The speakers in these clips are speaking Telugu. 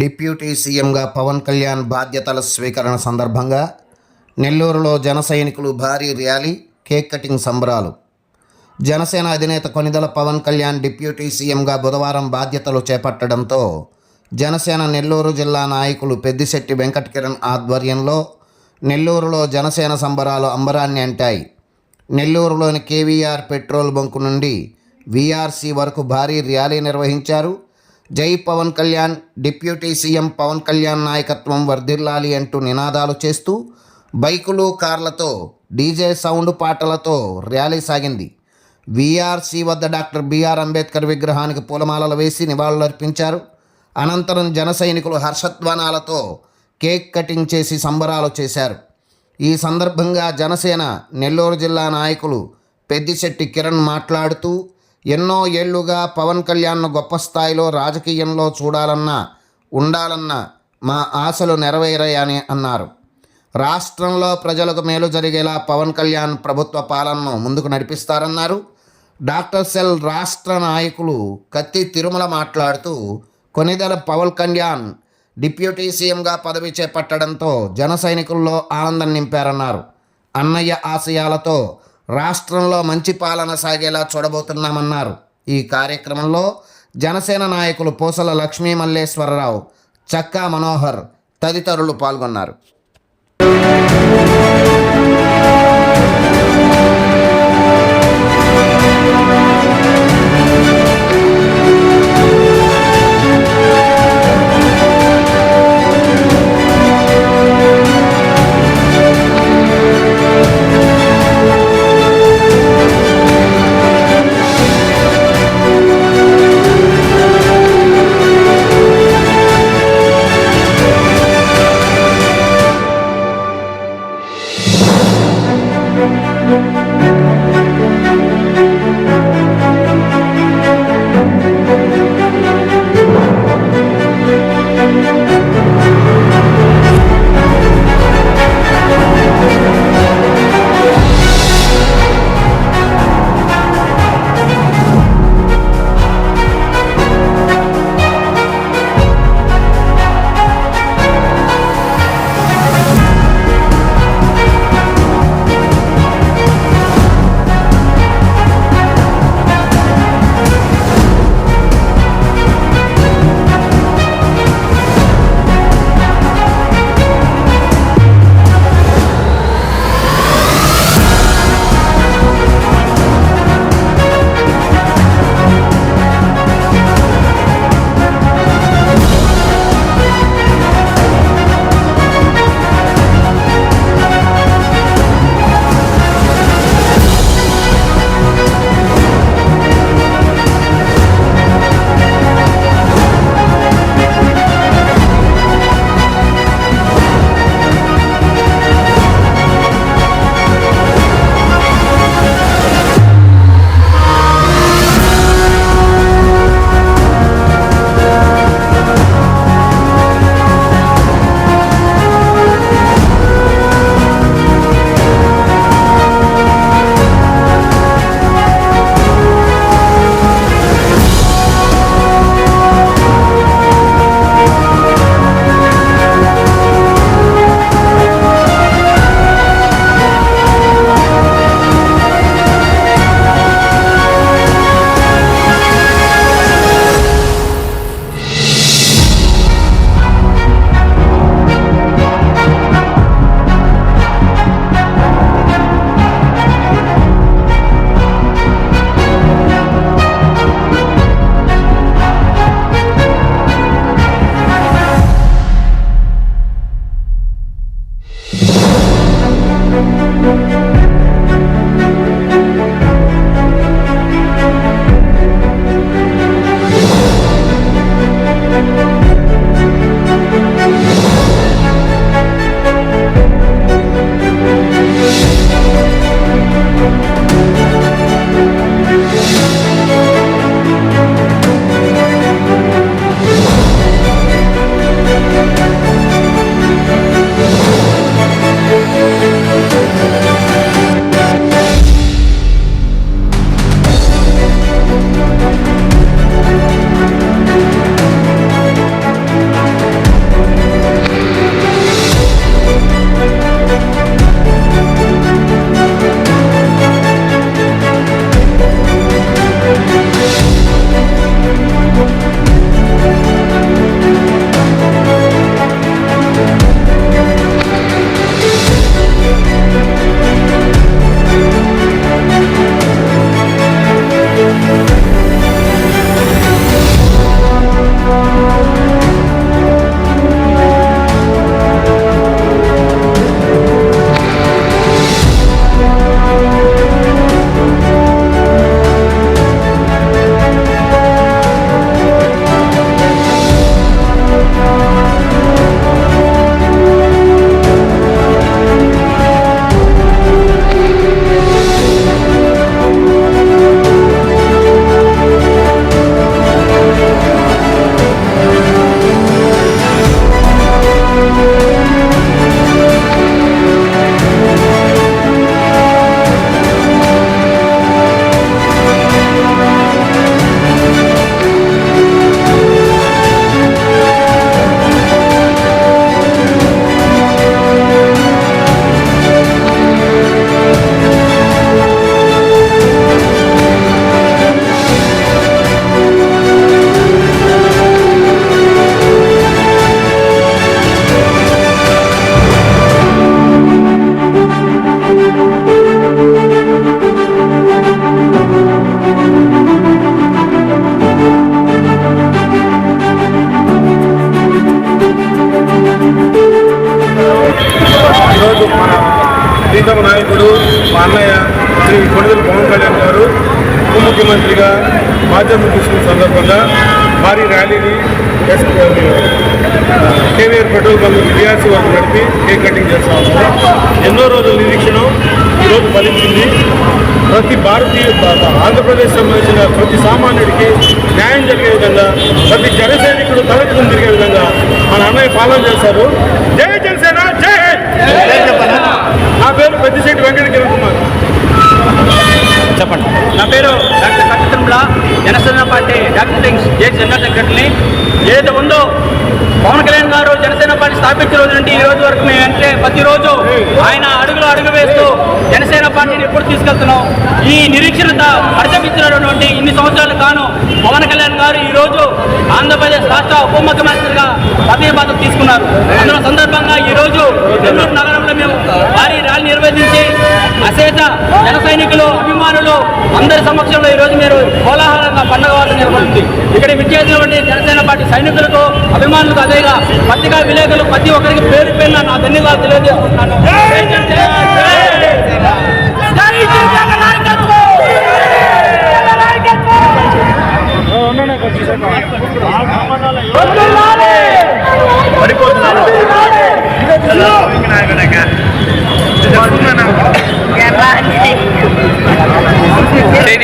డిప్యూటీ సీఎంగా పవన్ కళ్యాణ్ బాధ్యతల స్వీకరణ సందర్భంగా నెల్లూరులో జన సైనికులు భారీ ర్యాలీ కేక్ కటింగ్ సంబరాలు. జనసేన అధినేత కొనిదల పవన్ కళ్యాణ్ డిప్యూటీ సీఎంగా బుధవారం బాధ్యతలు చేపట్టడంతో జనసేన నెల్లూరు జిల్లా నాయకులు పెద్దిశెట్టి వెంకట కిరణ్ ఆధ్వర్యంలో నెల్లూరులో జనసేన సంబరాలు అంబరాన్ని అంటాయి. నెల్లూరులోని కేవీఆర్ పెట్రోల్ బంకు నుండి వీఆర్సీ వరకు భారీ ర్యాలీ నిర్వహించారు. జై పవన్ కళ్యాణ్ డిప్యూటీ సీఎం పవన్ కళ్యాణ్ నాయకత్వం వర్ధిల్లాలి అంటూ నినాదాలు చేస్తూ బైకులు కార్లతో డీజే సౌండ్ పాటలతో ర్యాలీ సాగింది. వీఆర్సీ వద్ద డాక్టర్ బిఆర్ అంబేద్కర్ విగ్రహానికి పూలమాలలు వేసి నివాళులర్పించారు. అనంతరం జన సైనికులు హర్షధ్వానాలతో కేక్ కటింగ్ చేసి సంబరాలు చేశారు. ఈ సందర్భంగా జనసేన నెల్లూరు జిల్లా నాయకులు పెద్దిశెట్టి కిరణ్ మాట్లాడుతూ ఎన్నో ఏళ్ళుగా పవన్ కళ్యాణ్ను గొప్ప స్థాయిలో రాజకీయంలో చూడాలన్నా ఉండాలన్న మా ఆశలు నెరవేరాయని అన్నారు. రాష్ట్రంలో ప్రజలకు మేలు జరిగేలా పవన్ కళ్యాణ్ ప్రభుత్వ పాలనను ముందుకు నడిపిస్తారన్నారు. డాక్టర్ సెల్ రాష్ట్ర నాయకులు కత్తి తిరుమల మాట్లాడుతూ కొనిదల పవన్ కళ్యాణ్ డిప్యూటీ సీఎంగా పదవి చేపట్టడంతో జన సైనికుల్లో ఆనందం నింపారన్నారు. అన్నయ్య ఆశయాలతో రాష్ట్రంలో మంచి పాలన సాగేలా చూడబోతున్నామన్నారు. ఈ కార్యక్రమంలో జనసేన నాయకులు పూసల లక్ష్మీ మల్లేశ్వరరావు చక్కా మనోహర్ తదితరులు పాల్గొన్నారు. గారు మా అన్నయ్య శ్రీ కొడుదల పవన్ కళ్యాణ్ గారు ఉప ముఖ్యమంత్రిగా బాధ్యతలు తీసుకున్న సందర్భంగా భారీ ర్యాలీని కేవీఆర్ పెట్రోల్ బంక్ రియాసి వరకు నడిపి కేక్ కటింగ్ చేస్తా ఉన్నాం. ఎన్నో రోజుల నిరీక్షణ ఈరోజు ఫలించింది. ప్రతి భారతీయ ఆంధ్రప్రదేశ్ సంబంధించిన ప్రతి సామాన్యుడికి న్యాయం జరిగే విధంగా ప్రతి జన సైనికుడు తలెత్తుకుని తిరిగే విధంగా మన అన్నయ్య పాలన చేశారు. జై జనసేన జై నా పేరు పెద్దిశెట్టి వెంకట కిరణ్ కుమార్. చెప్పండి. నా పేరు doctor Kattatirumala Janasena party doctor J general సెక్రటరీని ఏదైతే ఉందో పవన్ కళ్యాణ్ గారు జనసేన పార్టీ స్థాపించిన రోజు నుండి ఈ రోజు వరకు మేము అంటే ప్రతిరోజు ఆయన అడుగులు అడుగు వేస్తూ జనసేన పార్టీని ఎప్పుడు తీసుకెళ్తున్నాం? ఈ నిరీక్షణత పరిచమించినటువంటి ఇన్ని సంవత్సరాలు కాను పవన్ కళ్యాణ్ గారు ఈ రోజు ఆంధ్రప్రదేశ్ రాష్ట్ర ఉప ముఖ్యమంత్రిగా పదవి బాధ్యత తీసుకున్నారు. అందులో సందర్భంగా ఈ నెల్లూరు నగరంలో మేము భారీ ర్యాలీ నిర్వహించి అసేత జన సైనికులు అభిమానులు అందరి సమక్షంలో ఈ రోజు మీరు కోలాహలంగా పండుగ వార్త నిర్వహించి ఇక్కడ విచ్చేసినటువంటి జనసేన పార్టీ సైనికులకు అభిమానులకు అదేగా పత్రికా విలేకరులు ప్రతి ఒక్కరికి పేరు పేరున నా ధన్యవాదాలు తెలియజేస్తున్నాను. జై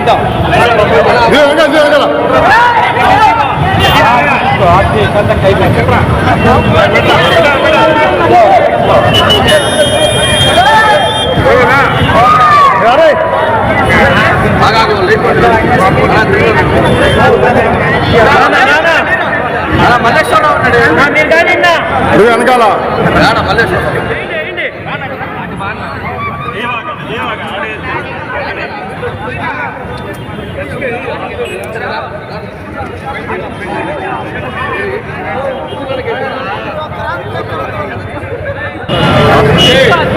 వెనకాల జై జై జై జనసేన జై జై జై జనసేన జై జై జై జనసేన జై జై జై జనసేన జిందాబాద్ జనసేన పార్టీ లైక్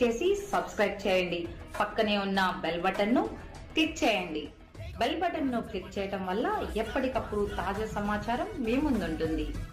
చేసి సబ్స్క్రైబ్ చేయండి. పక్కనే ఉన్న బెల్ బటన్ను క్లిక్ చేయండి. బెల్ బటన్ను క్లిక్ చేయడం వల్ల ఎప్పటికప్పుడు తాజా సమాచారం మీ ముందుంటుంది.